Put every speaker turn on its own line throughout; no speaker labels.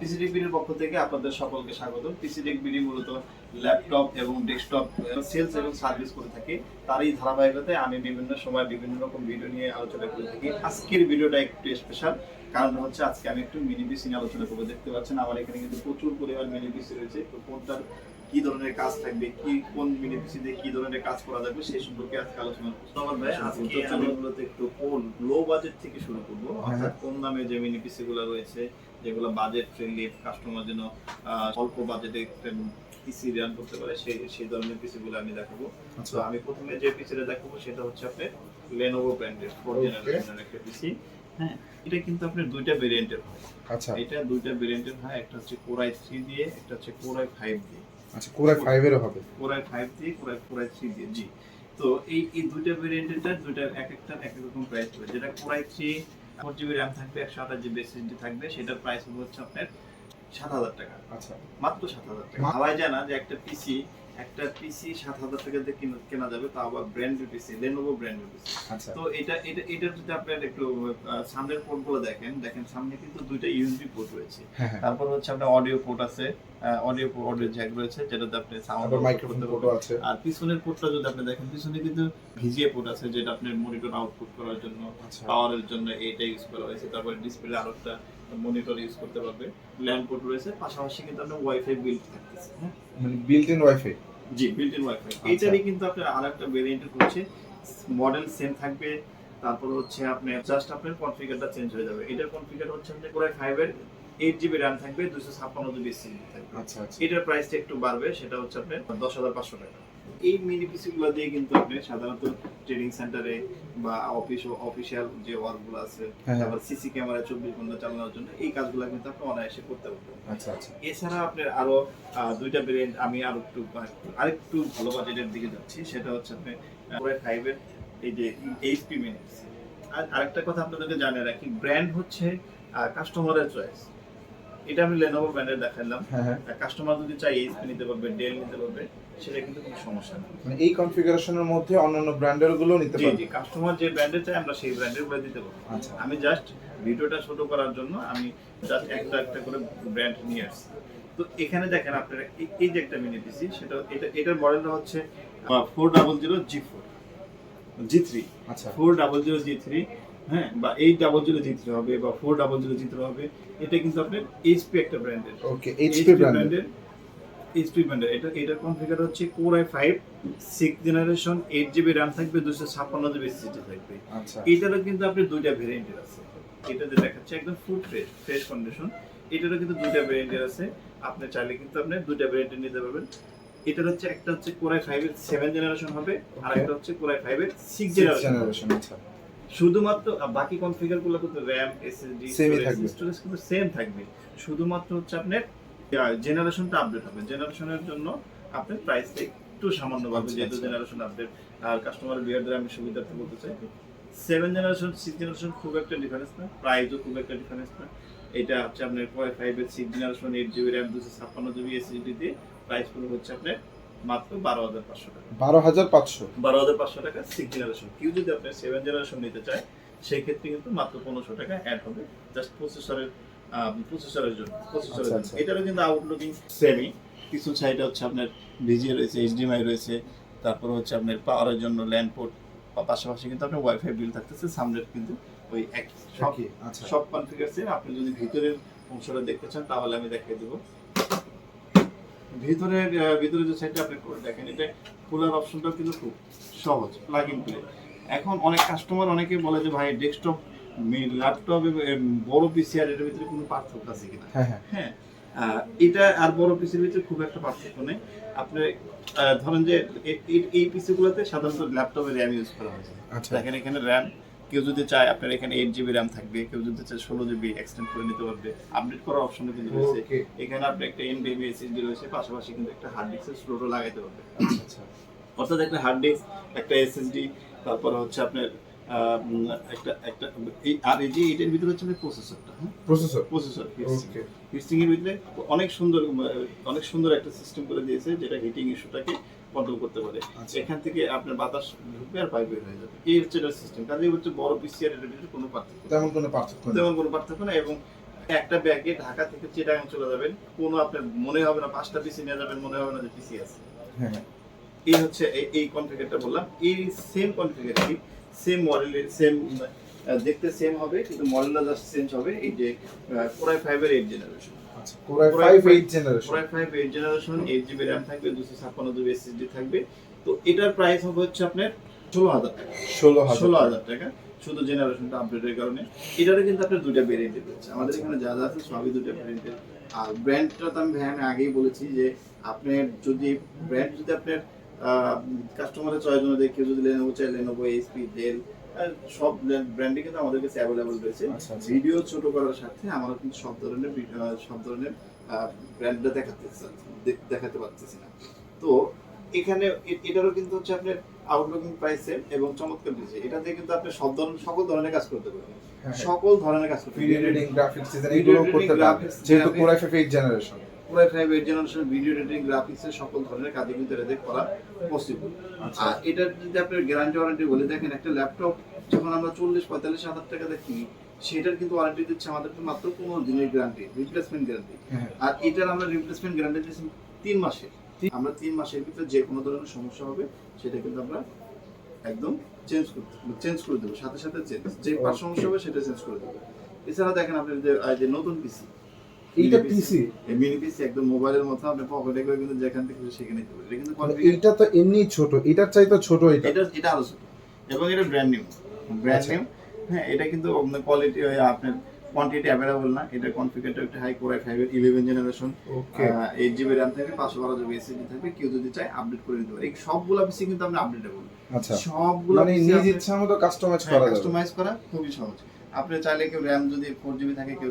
পিসিডিক পক্ষ থেকে আপনাদের সকলকে স্বাগত পিসিডিক মূলত ল্যাপটপ এবং ডেস্কটপ সেলস এবং সার্ভিস করে থাকে। তারই ধারাবাহিকতায় আমি বিভিন্ন সময় বিভিন্ন রকম ভিডিও নিয়ে আলোচনা করে থাকি। আজকের ভিডিওটা একটু স্পেশাল কারণ হচ্ছে আজকে আমি একটু মিনি পিসি নিয়ে আলোচনা করব। দেখতে পাচ্ছেন আমার এখানে কিন্তু প্রচুর পরিমাণ মিনি পিসি রয়েছে। তো কোনটার কি ধরনের কাজ থাকবে কি কোন মিনি পিসি কি ধরনের কাজ করা যাবে সেই সম্পর্কে আজকে আলোচনা করব। আমার ভাই আজকে আমি মূলত একটু কোন লো বাজেট থেকে শুরু করব। অর্থাৎ কম দামে যে মিনি পিসি গুলো রয়েছে যেগুলো বাজেট ফ্রেন্ডলি কাস্টমার যেন অল্প বাজেটে পিসি রান করতে পারে সেই সেই ধরনের পিসি গুলো আমি দেখাবো।
আচ্ছা।
তো আমি প্রথমে যে পিসিটা দেখাবো সেটা হচ্ছে আপনার লেনোভো ব্র্যান্ডের ফোর জেনারেশনের একটা পিসি হ্যাঁ এটা কিন্তু আপনার দুইটা ভেরিয়েন্টের হয়।
আচ্ছা।
এটা দুইটা ভেরিয়েন্টের হয় একটা হচ্ছে কোরাই থ্রি দিয়ে একটা হচ্ছে কোরাই ফাইভ দিয়ে।
আচ্ছা কোরাই ফাইভ এরও হবে।
কোরাই ফাইভ দিয়ে core i core i three দিয়ে জি। তো এই এই দুইটা ভেরিয়েন্টের দুইটা এক একটা এক এক রকম প্রাইস হবে যেটা core i three four GB RAM থাকবে একশো আঠাশ জিবি এসএসডি থাকবে সেটার প্রাইস হবে হচ্ছে আপনার সাত হাজার টাকা।
আচ্ছা।
মাত্র সাত হাজার টাকা। ভাবাই যায় না যে একটা পিসি একটা পিসি সাত হাজার টাকা দিয়ে কেনা- যাবে তা আবার ব্র্যান্ডের পিসি লেনোভো ব্র্যান্ডের পিসি
আচ্ছা।
তো এটা এটা এটা যদি আপনার একটু সামনের পোর্ট দেখেন দেখেন সামনে কিন্তু দুইটা ইউএসবি পোর্ট রয়েছে।
হ্যাঁ হ্যাঁ।
তারপর হচ্ছে আপনার অডিও পোর্ট আছে অডিও অডিও জ্যাক রয়েছে যেটাতে আপনি সাউন্ড
মাইক্রোফোন পোর্টও আছে।
আর পিছনের পোর্টটা যদি আপনি দেখেন পিছনে কিন্তু ভিজিএ পোর্ট আছে যেটা আপনার মনিটর আউটপুট করার জন্য
আচ্ছা।
পাওয়ারের জন্য এইটা ইউজ করা হয়েছে। তারপরে ডিসপ্লে আরও একটা মনিটর ইউজ করতে পারবে। ল্যান্ড পোর্ট রয়েছে পাশাপাশি কিন্তু আপনার ওয়াইফাই বিল্ড থাকতেছে হ্যাঁ।
মানে বিল্ট ইন ওয়াইফাই
জি বিল্ট ইন ওয়াইফাই। এইটারই কিন্তু আপনার আরেকটা ভেরিয়েন্ট হচ্ছে মডেল সেম থাকবে। তারপর হচ্ছে আপনি জাস্ট আপনার কনফিগারটা চেঞ্জ হয়ে যাবে। এটার কনফিগার হচ্ছে আপনার কোরাই ফাইভের এইট জিবি র্যাম থাকবে দুশো ছাপ্পান্ন জিবি সিম থাকবে।
আচ্ছা আচ্ছা।
এটার প্রাইসটা একটু বাড়বে সেটা হচ্ছে আপনার দশ হাজার পাঁচশো টাকা। এই মিনি পিসিগুলো দিয়ে কিন্তু আপনি সাধারণত ট্রেনিং সেন্টারে বা অফিস অফিসিয়াল যে ওয়ার্কগুলো আছে
হ্যাঁ।
তারপর সিসি ক্যামেরা চব্বিশ ঘণ্টা চালানোর জন্য এই কাজগুলো কিন্তু আপনি অনায়াসে করতে পারবেন।
আচ্ছা আচ্ছা।
এছাড়া আপনার আরও দুইটা ভেরিয়েন্ট আমি আরও একটু আরেকটু ভালো বাজেটের দিকে যাচ্ছি সেটা হচ্ছে আপনি ফাইভের এই যে এইচপি মিনিটস আর আরেকটা কথা আপনাদেরকে জানিয়ে রাখি ব্র্যান্ড হচ্ছে কাস্টমারের চয়েস এটা আমি লেনোভো ব্র্যান্ডের দেখালাম কাস্টমার যদি চাই এইচপি নিতে পারবে ডেল নিতে পারবে সেটা কিন্তু কোনো সমস্যা নেই।
মানে এই কনফিগারেশনের মধ্যে অন্যান্য ব্র্যান্ডেরগুলো নিতে পারবে।
জি কাস্টমার যে ব্র্যান্ডের চাই আমরা সেই ব্র্যান্ডেরগুলো দিতে পারব।
আচ্ছা।
আমি জাস্ট ভিডিওটা ছোট করার জন্য আমি জাস্ট একটা একটা করে ব্র্যান্ড নিয়ে আসছি। তো এখানে দেখেন আপনারা এই- যে একটা মিনি পিসি সেটা এটা এটার মডেলটা হচ্ছে four double zero G four G three
আচ্ছা।
Four double zero G three হ্যাঁ বা eight double zero G three হবে বা four double zero G three হবে এটা কিন্তু আপনার এইচপি একটা ব্র্যান্ডের
ওকে এইচপি ব্র্যান্ডের
এইচপি ব্র্যান্ডের এটা এটার কনফিগার হচ্ছে core i five six generation eight GB RAM থাকবে দুশো ছাপ্পান্ন জিবি এসএসডি থাকবে।
আচ্ছা।
এটারও কিন্তু আপনি দুইটা ভেরিয়েন্টের আছে। এটা যে দেখাচ্ছে একদম ফুল ফ্রেশ ফ্রেশ কন্ডিশন এটারও কিন্তু দুইটা ভেরিয়েন্টের আছে। আপনি চাইলে কিন্তু আপনি দুইটা ভেরিয়েন্টের নিতে পারবেন। এটার হচ্ছে একটা হচ্ছে কোরাই ফাইভ এর সেভেন জেনারেশন হবে আর একটা হচ্ছে কোরাই ফাইভ এর সিক্স জেনারেশন
জেনারেশন আচ্ছা।
শুধুমাত্র বাকি কনফিগারগুলো কিন্তু র্যাম এসএসডি। স্টোরেজ কিন্তু সেম থাকবে। শুধুমাত্র হচ্ছে আপনার জেনারেশনটা আপডেট হবে। জেনারেশনের জন্য আপনার প্রাইসটা একটু সামান্য বাড়বে
আচ্ছা,
যেহেতু
আচ্ছা।
জেনারেশন আপডেট আর কাস্টমার বিয়ারদের আমি সুবিধার্থে বলতে চাই। সেভেন জেনারেশন সিক্স জেনারেশন খুব একটা ডিফারেন্স না। প্রাইসও খুব একটা ডিফারেন্স না। এটা হচ্ছে আপনার কোয়াই ফাইভ এর six generation eight GB RAM দুশো ছাপ্পান্ন জিবি এসএসডি দিয়ে প্রাইস পুরো হচ্ছে আপনার মাত্র বারো হাজার পাঁচশো টাকা।
বারো হাজার পাঁচশো?
বারো হাজার পাঁচশো টাকা সিক্স জেনারেশন কেউ যদি আপনার সেভেন জেনারেশন নিতে চায় সেই ক্ষেত্রে কিন্তু মাত্র পনেরোশো টাকা অ্যাড হবে। জাস্ট প্রসেসরের প্রসেসরের জন্য প্রসেসরের
আচ্ছা,
জন্য।
আচ্ছা।
এটারও কিন্তু আউটলুকিং সেমই কিছু সাইডে হচ্ছে আপনার ভিজিএ রয়েছে এইচডিএমআই রয়েছে তারপর হচ্ছে আপনার পাওয়ারের জন্য ল্যান্ড পোর্ট পাশাপাশি কিন্তু আপনার ওয়াইফাই বিল থাকতেছে সামনের কিন্তু ওই এক সব
আচ্ছা।
সব কনফিগার সেম আপনি যদি ভিতরের অংশটা দেখতে চান তাহলে আমি দেখিয়ে দেবো। ভিতরের ভিতরে যে সাইডটা আপনি করে দেখেন এটা খোলার অপশনটাও কিন্তু খুব সহজ প্লাগ ইন প্লে এখন অনেক কাস্টমার অনেকে বলে যে ভাই ডেস্কটপ ল্যাপটপ বড় পিসি আর এটার ভিতরে কোনো পার্থক্য আছে কিনা?
হ্যাঁ হ্যাঁ।
হ্যাঁ এটা আর বড় পিসির ভিতরে খুব একটা পার্থক্য নেই। আপনি ধরেন যে এই পিসিগুলোতে সাধারণত ল্যাপটপে র্যাম ইউজ করা হয়েছে
আচ্ছা।
দেখেন এখানে র্যাম কেউ যদি চায় আপনার এখানে এইট জিবি র্যাম থাকবে কেউ যদি চায় ষোলো জিবি এক্সটেন্ড করে নিতে পারবে আপডেট করার অপশনও কিন্তু রয়েছে। এখানে আপনি একটা এনবিএবি এসএসডি রয়েছে পাশাপাশি কিন্তু একটা হার্ড ডিস্কের স্লোটও লাগাইতে পারবে অর্থাৎ একটা হার্ড ডিস্ক একটা এসএসডি তারপরে হচ্ছে আপনার একটা একটা আর এই যে এটার ভিতরে হচ্ছে প্রসেসরটা হ্যাঁ?
প্রসেসর
প্রসেসর
ওকে
এর ভিতরে অনেক সুন্দর অনেক সুন্দর একটা সিস্টেম করে দিয়েছে যেটা হিটিং ইস্যুটাকে কন্ট্রোল করতে পারে।
আচ্ছা।
এখান থেকে আপনার বাতাস ঢুকবে আর বের হয়ে যাবে। এই হচ্ছে এটার সিস্টেম কাজে হচ্ছে বড় পিসি আর এটার ভিতরে কোনো পার্থক্য
তেমন কোনো পার্থক্য
তেমন কোনো পার্থক্য নেই এবং একটা ব্যাগে ঢাকা থেকে চিটাগাং চলে যাবেন। কোনো আপনার মনে হবে না পাঁচটা পিসি নিয়ে যাবেন মনে হবে না যে পিসি আছে।
হ্যাঁ।
এই হচ্ছে এই- এই কনফিগারটা বললাম। এই সেম কনফিগারটি সেম মডেলের সেম দেখতে সেম হবে কিন্তু মডেলটা জাস্ট চেঞ্জ হবে এই যে কোরাই ফাইভের eight generation
core i 5 8 generation
core i five eight generation eight GB RAM থাকবে দুশো ছাপ্পান্ন জিবি এসএসডি থাকবে। তো এটার প্রাইস হবে হচ্ছে আপনার ষোলো হাজার টাকা।
16000
ষোলো হাজার টাকা শুধু জেনারেশনটা আপডেটের কারণে। এটারও কিন্তু আপনার দুইটা ভেরিয়েন্টের রয়েছে। আমাদের এখানে যা যা আছে সবই দুটো ভেরিয়েন্টের আর ব্র্যান্ডটা তো আমি ভ্যান আগেই বলেছি যে আপনার যদি ব্র্যান্ড যদি আপনার কাস্টমারের চয়েস অনুযায়ী কেউ যদি লেনোভো চাই লেনোভো এইচপি ডেল সব ব্র্যান্ডই কিন্তু আমাদের কাছে অ্যাভেলেবল রয়েছে।
আচ্ছা, আচ্ছা।
ভিডিও ছোট করার সাথে আমরা কিন্তু সব ধরনের সব ধরনের ব্র্যান্ডটা দেখাতে দেখাতে পারতেছি না। তো এখানে এটারও কিন্তু হচ্ছে আপনার আউটলুকিং প্রাইসে এবং চমৎকার দিয়েছে এটাতে কিন্তু আপনি সব ধরনের সকল ধরনের কাজ করতে পারবেন।
হ্যাঁ
সকল ধরনের কাজ করতে
ভিডিও এডিটিং গ্রাফিক্স ডিজাইন এগুলো করতে পারবে
graphics,
যেহেতু কোরাই 5 8 জেনারেশন
পুরো five eight generation video editing গ্রাফিক্সের সকল ধরনের কাজই কিন্তু এটাতে করা পসিবল
আচ্ছা।
আর এটার যদি আপনার গ্যারান্টি ওয়ারেন্টি বলে দেখেন একটা ল্যাপটপ যখন আমরা চল্লিশ পঁয়তাল্লিশ হাজার সেটার কিন্তু ওয়ারেন্টি দিচ্ছে আমাদের মাত্র পনেরো দিনের গ্যারান্টি রিপ্লেসমেন্ট গ্যারান্টি আর এটার আমরা রিপ্লেসমেন্ট গ্যারান্টি দিচ্ছি তিন মাসে। আমরা তিন মাসের ভিতরে যে কোনো ধরনের সমস্যা হবে সেটা কিন্তু আমরা একদম চেঞ্জ করতে চেঞ্জ করে দেবো। সাথে সাথে চেঞ্জ যে সমস্যা হবে সেটা চেঞ্জ করে দেবো। এছাড়া দেখেন আপনি যে নতুন পিসি
এইটা পিসি
মিনি পিসি একদম মোবাইলের মতো আপনি পকেটে করে কিন্তু যেখান থেকে সেখানে এটা কিন্তু configure-
তো এমনি ছোট এটার ছোট এটা।
এটা এটা আরও ছোট। এবং এটা ব্র্যান্ড নিউ ব্র্যান্ড। নিউ হ্যাঁ এটা কিন্তু কোয়ালিটি আপনার কোয়ান্টিটি অ্যাভেলেবল না। এটা কনফিগারটা একটা হাই কোরাই ফাইভের eleven generation
okay
eight GB RAM থাকবে পাঁচশো বারো জিবি এসএসডি থাকবে। কেউ যদি চায় আপডেট করে নিতে পারে। এই সবগুলো পিসি কিন্তু আপনি আপডেটেবল
আচ্ছা।
সবগুলো
মানে নিজ ইচ্ছা মতো কাস্টমাইজ করা
কাস্টমাইজ করা খুবই সহজ। আপনি চাইলে কেউ র্যাম যদি ফোর জিবি থাকে কেউ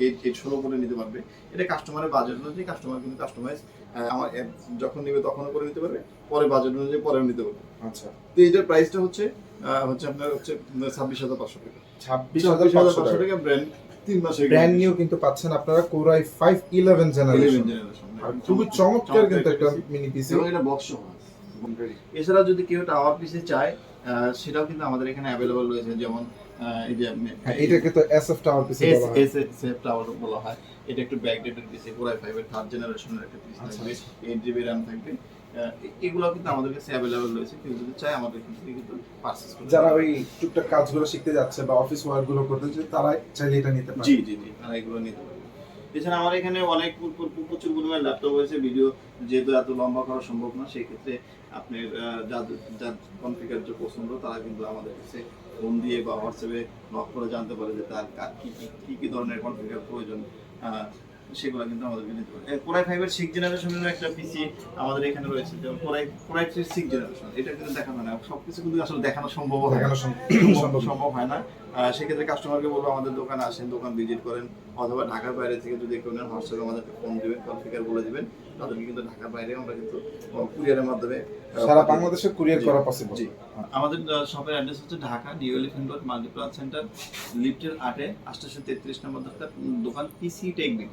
এইট এইট ষোলো করে নিতে পারবে। এটা কাস্টমারের বাজেট অনুযায়ী কাস্টমার কিন্তু কাস্টমাইজ আমার যখন নেবে তখনও করে নিতে পারবে পরে বাজেট অনুযায়ী পরেও নিতে পারবে।
আচ্ছা।
তো এটার প্রাইসটা হচ্ছে হচ্ছে আপনার হচ্ছে ছাব্বিশ হাজার পাঁচশো টাকা।
26500
পাঁচশো
টাকা
ব্র্যান্ড তিন মাসের
ব্র্যান্ড নিউ কিন্তু পাচ্ছেন আপনারা কোরাই 5 11 জেনারেশন
জেনারেশন
খুবই চমৎকার কিন্তু একটা মিনি পিসি
এবং এটা বক্স এছাড়া যদি কেউ টাওয়ার পিসে চায় আহ, সেটাও কিন্তু আমাদের এখানে অ্যাভেলেবল রয়েছে। যেমন এই যে
হ্যাঁ এটাকে তো এসএফ টাওয়ার পিসি বলা হয়।
এস এস টাওয়ার বলা হয়। এটা একটু ব্যাকডেটেড পিসি থার্ড জেনারেশনের একটা পিস
আচ্ছা,
থাকবে এইট জিবি র্যাম থাকবে। এগুলো কিন্তু আমাদের কাছে অ্যাভেলেবল রয়েছে কেউ যদি চায় আমাদের থেকে কিন্তু পারচেস করতে
যারা ওই টুকটাক কাজগুলো শিখতে যাচ্ছে বা অফিস ওয়ার্কগুলো করতে যাচ্ছে তারা চাইলে এটা নিতে পারে।
জি জি জি তারা এগুলো নিতে পারবে। এছাড়া আমার এখানে অনেক প্রচুর পরিমাণে ল্যাপটপ হয়েছে ভিডিও যেহেতু এত লম্বা করা সম্ভব না সেই ক্ষেত্রে আপনার যাদের যার কনফিগার যে পছন্দ তারা কিন্তু আমাদের কাছে ফোন দিয়ে বা হোয়াটসঅ্যাপে নক করে জানতে পারে যে তার কি কি কি ধরনের কনফিগার প্রয়োজন সেগুলো কিন্তু আমাদেরকে নিতে পারে কোরাই ফাইভের সিক্স জেনারেশনের একটা পিসি আমাদের এখানে রয়েছে যেমন কোরাই কোরাই সিক্স জেনারেশন এটা কিন্তু দেখানো না। সব কিছু কিন্তু আসলে দেখানো সম্ভব হয় সম্ভব হয় না। সেক্ষেত্রে কাস্টমারকে বলব আমাদের দোকানে আসেন দোকান ভিজিট করেন অথবা ঢাকার বাইরে থেকে যদি কেউ নেন হোয়াটসঅ্যাপে আমাদেরকে ফোন দেবেন কল ফিকার বলে দেবেন তাদেরকে কিন্তু ঢাকার বাইরে আমরা কিন্তু কুরিয়ারের মাধ্যমে
সারা বাংলাদেশে কুরিয়ার করা পসিবল
জি। আমাদের শপের অ্যাড্রেস হচ্ছে Dhaka new elephant road Multiplan center লিফটের আটে আটশো তেত্রিশ নম্বর দোকান পিসি টেকনিক